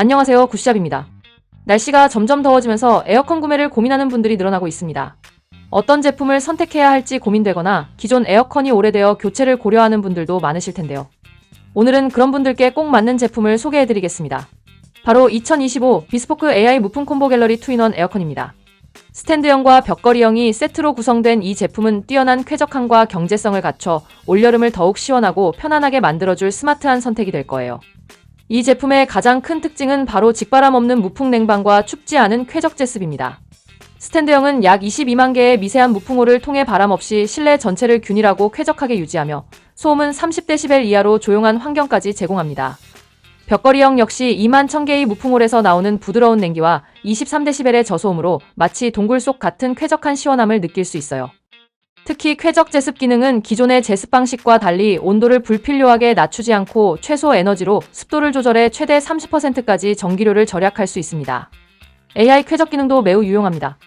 안녕하세요. 굿샵입니다. 날씨가 점점 더워지면서 에어컨 구매를 고민하는 분들이 늘어나고 있습니다. 어떤 제품을 선택해야 할지 고민되거나 기존 에어컨이 오래되어 교체를 고려하는 분들도 많으실 텐데요. 오늘은 그런 분들께 꼭 맞는 제품을 소개해드리겠습니다. 바로 2025 비스포크 AI 무풍 콤보 갤러리 2인원 에어컨입니다. 스탠드형과 벽걸이형이 세트로 구성된 이 제품은 뛰어난 쾌적함과 경제성을 갖춰 올여름을 더욱 시원하고 편안하게 만들어줄 스마트한 선택이 될 거예요. 이 제품의 가장 큰 특징은 바로 직바람 없는 무풍 냉방과 춥지 않은 쾌적 제습입니다. 스탠드형은 약 22만 개의 미세한 무풍호를 통해 바람 없이 실내 전체를 균일하고 쾌적하게 유지하며 소음은 30dB 이하로 조용한 환경까지 제공합니다. 벽걸이형 역시 2만 1000개의 무풍홀에서 나오는 부드러운 냉기와 23dB의 저소음으로 마치 동굴 속 같은 쾌적한 시원함을 느낄 수 있어요. 특히 쾌적 제습 기능은 기존의 제습 방식과 달리 온도를 불필요하게 낮추지 않고 최소 에너지로 습도를 조절해 최대 30%까지 전기료를 절약할 수 있습니다. AI 쾌적 기능도 매우 유용합니다.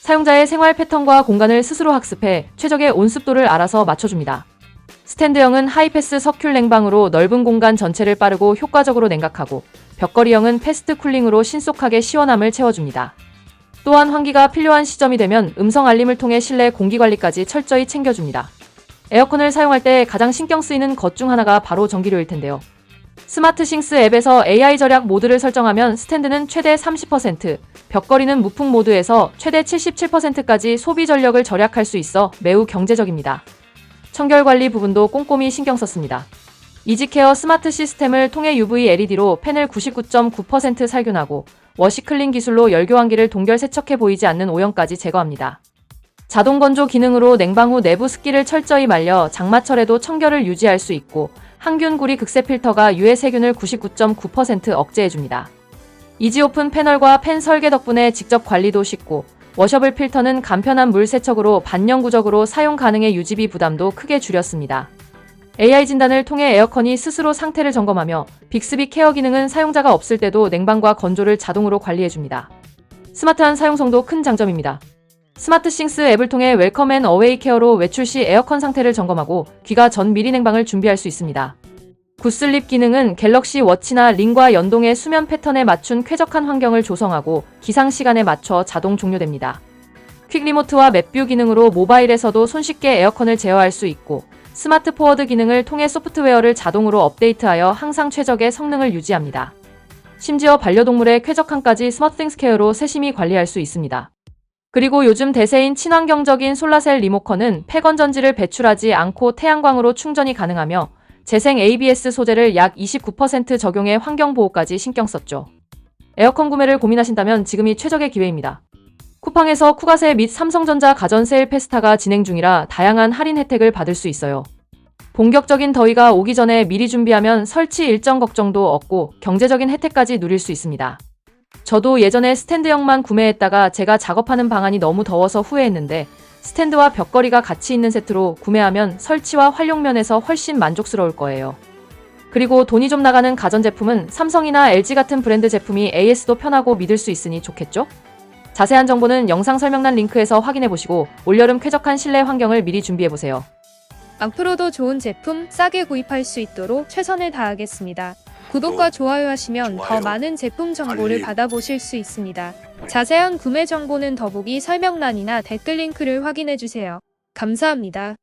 사용자의 생활 패턴과 공간을 스스로 학습해 최적의 온습도를 알아서 맞춰줍니다. 스탠드형은 하이패스 서큘 냉방으로 넓은 공간 전체를 빠르고 효과적으로 냉각하고 벽걸이형은 패스트 쿨링으로 신속하게 시원함을 채워줍니다. 또한 환기가 필요한 시점이 되면 음성 알림을 통해 실내 공기 관리까지 철저히 챙겨줍니다. 에어컨을 사용할 때 가장 신경 쓰이는 것 중 하나가 바로 전기료일 텐데요. 스마트 싱스 앱에서 AI 절약 모드를 설정하면 스탠드는 최대 30%, 벽걸이는 무풍 모드에서 최대 77%까지 소비 전력을 절약할 수 있어 매우 경제적입니다. 청결 관리 부분도 꼼꼼히 신경 썼습니다. 이지케어 스마트 시스템을 통해 UV LED로 팬을 99.9% 살균하고 워시클린 기술로 열교환기를 동결 세척해 보이지 않는 오염까지 제거합니다. 자동 건조 기능으로 냉방 후 내부 습기를 철저히 말려 장마철에도 청결을 유지할 수 있고 항균 구리 극세 필터가 유해 세균을 99.9% 억제해줍니다. 이지오픈 패널과 팬 설계 덕분에 직접 관리도 쉽고 워셔블 필터는 간편한 물 세척으로 반영 구적으로 사용 가능해 유지비 부담도 크게 줄였습니다. AI 진단을 통해 에어컨이 스스로 상태를 점검하며 빅스비 케어 기능은 사용자가 없을 때도 냉방과 건조를 자동으로 관리해줍니다. 스마트한 사용성도 큰 장점입니다. 스마트 싱스 앱을 통해 웰컴 앤 어웨이 케어로 외출 시 에어컨 상태를 점검하고 귀가 전 미리 냉방을 준비할 수 있습니다. 굿슬립 기능은 갤럭시 워치나 링과 연동해 수면 패턴에 맞춘 쾌적한 환경을 조성하고 기상 시간에 맞춰 자동 종료됩니다. 퀵 리모트와 맵뷰 기능으로 모바일에서도 손쉽게 에어컨을 제어할 수 있고 스마트 포워드 기능을 통해 소프트웨어를 자동으로 업데이트하여 항상 최적의 성능을 유지합니다. 심지어 반려동물의 쾌적함까지 스마트띵스 케어로 세심히 관리할 수 있습니다. 그리고 요즘 대세인 친환경적인 솔라셀 리모컨은 폐건 전지를 배출하지 않고 태양광으로 충전이 가능하며 재생 ABS 소재를 약 29% 적용해 환경 보호까지 신경 썼죠. 에어컨 구매를 고민하신다면 지금이 최적의 기회입니다. 쿠팡에서 쿠가세 및 삼성전자 가전 세일 페스타가 진행 중이라 다양한 할인 혜택을 받을 수 있어요. 본격적인 더위가 오기 전에 미리 준비하면 설치 일정 걱정도 없고 경제적인 혜택까지 누릴 수 있습니다. 저도 예전에 스탠드형만 구매했다가 제가 작업하는 방안이 너무 더워서 후회했는데 스탠드와 벽걸이가 같이 있는 세트로 구매하면 설치와 활용 면에서 훨씬 만족스러울 거예요. 그리고 돈이 좀 나가는 가전제품은 삼성이나 LG 같은 브랜드 제품이 AS도 편하고 믿을 수 있으니 좋겠죠? 자세한 정보는 영상 설명란 링크에서 확인해 보시고 올여름 쾌적한 실내 환경을 미리 준비해 보세요. 앞으로도 좋은 제품 싸게 구입할 수 있도록 최선을 다하겠습니다. 구독과 좋아요 하시면 더 좋아요. 많은 제품 정보를 알림. 받아보실 수 있습니다. 자세한 구매 정보는 더보기 설명란이나 댓글 링크를 확인해 주세요. 감사합니다.